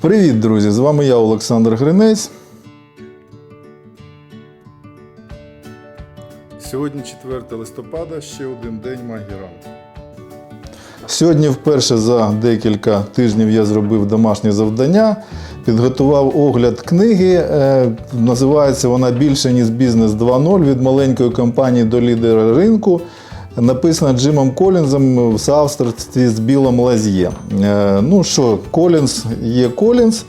Привіт, друзі! З вами я, Олександр Гринець. Сьогодні 4 листопада, ще один день магії ранку. Сьогодні вперше за декілька тижнів я зробив домашнє завдання, підготував огляд книги. Е, Називається вона Більше ніж бізнес 2.0 від маленької компанії до лідера ринку. Написана Джимом Колінзом в соавторстві з Білом Лазьє. Е, Ну що, Колінз є Колінз.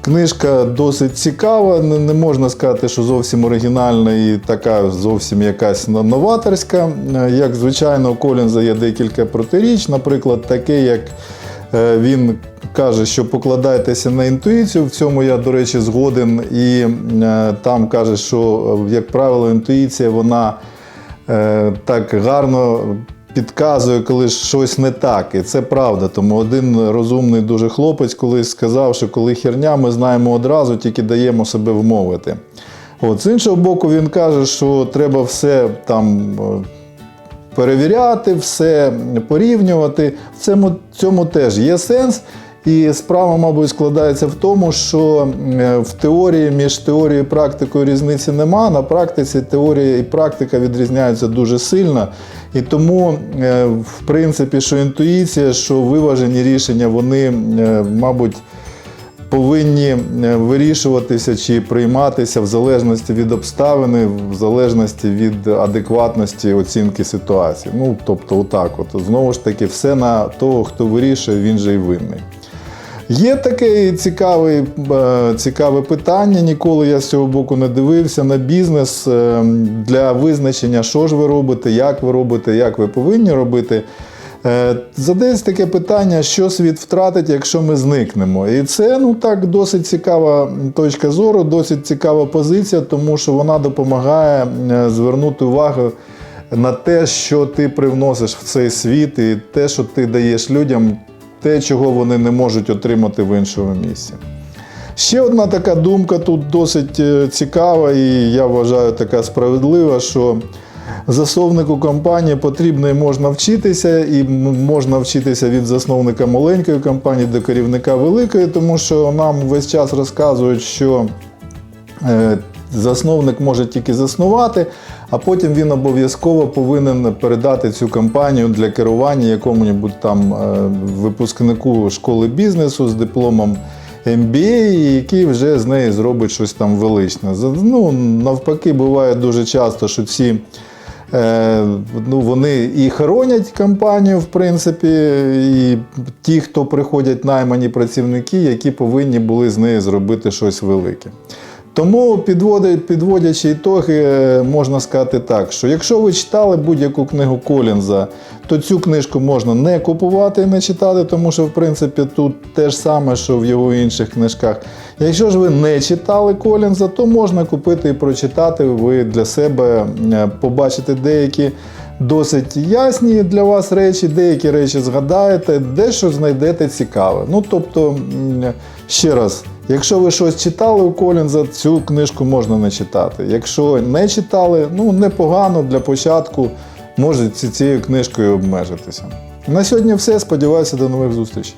Книжка досить цікава, не, можна сказати, що зовсім оригінальна і така зовсім якась новаторська. Е, Як звичайно, у Колінза є декілька протиріч, наприклад, таке, як е, він каже, що покладайтеся на інтуїцію. В цьому я, до речі, згоден. І е, там каже, що, як правило, інтуїція вона так гарно підказує, коли щось не так. І це правда. Тому один розумний дуже хлопець колись сказав, що коли херня, ми знаємо одразу, тільки даємо себе вмовити. От, з іншого боку, він каже, що треба все там. е, Перевіряти, все порівнювати. В цьому, цьому теж є сенс. І справа, мабуть, складається в тому, що е, в теорії між теорією і практикою різниці нема. На практиці теорія і практика відрізняються дуже сильно. І тому, е, в принципі, що інтуїція, що виважені рішення, вони, е, мабуть, повинні вирішуватися чи прийматися в залежності від обставини, в залежності від адекватності оцінки ситуації. Ну, тобто, отак, от знову ж таки, все на того, хто вирішує, він же й винний. Є таке цікаве, е, цікаве питання. Ніколи я з цього боку не дивився на бізнес е, для визначення, що ж ви робите, як ви робите, як ви повинні робити. Е, Задається таке питання, що світ втратить, якщо ми зникнемо. І це ну так досить цікава точка зору, досить цікава позиція, тому що вона допомагає звернути увагу на те, що ти привносиш в цей світ, і те, що ти даєш людям, те, чого вони не можуть отримати в іншому місці. Ще одна така думка тут досить е, цікава, і я вважаю така справедлива, що засновнику компанії потрібно і можна вчитися, і можна вчитися від засновника маленької компанії до керівника великої, тому що нам весь час розказують, що Е, Засновник може тільки заснувати, а потім він обов'язково повинен передати цю компанію для керування якому-небудь там е, випускнику школи бізнесу з дипломом MBA, який вже з неї зробить щось там величне. Ну, навпаки, буває дуже часто, що ці Е, ну, вони і хоронять компанію, в принципі, і ті, хто приходять наймані працівники, які повинні були з неї зробити щось велике. Тому, підводячи ітоги, можна сказати так, що якщо ви читали будь-яку книгу Колінза, то цю книжку можна не купувати і не читати, тому що, в принципі, тут те ж саме, що в його інших книжках. Якщо ж ви не читали Колінза, то можна купити і прочитати. Ви для себе е, побачите деякі досить ясні для вас речі, деякі речі згадаєте, дещо знайдете цікаве. Ну, тобто, ще раз. Якщо ви щось читали у Колінза, цю книжку можна не читати. Якщо не читали, ну непогано для початку можете цією книжкою обмежитися. На сьогодні все. Сподіваюся, до нових зустрічей.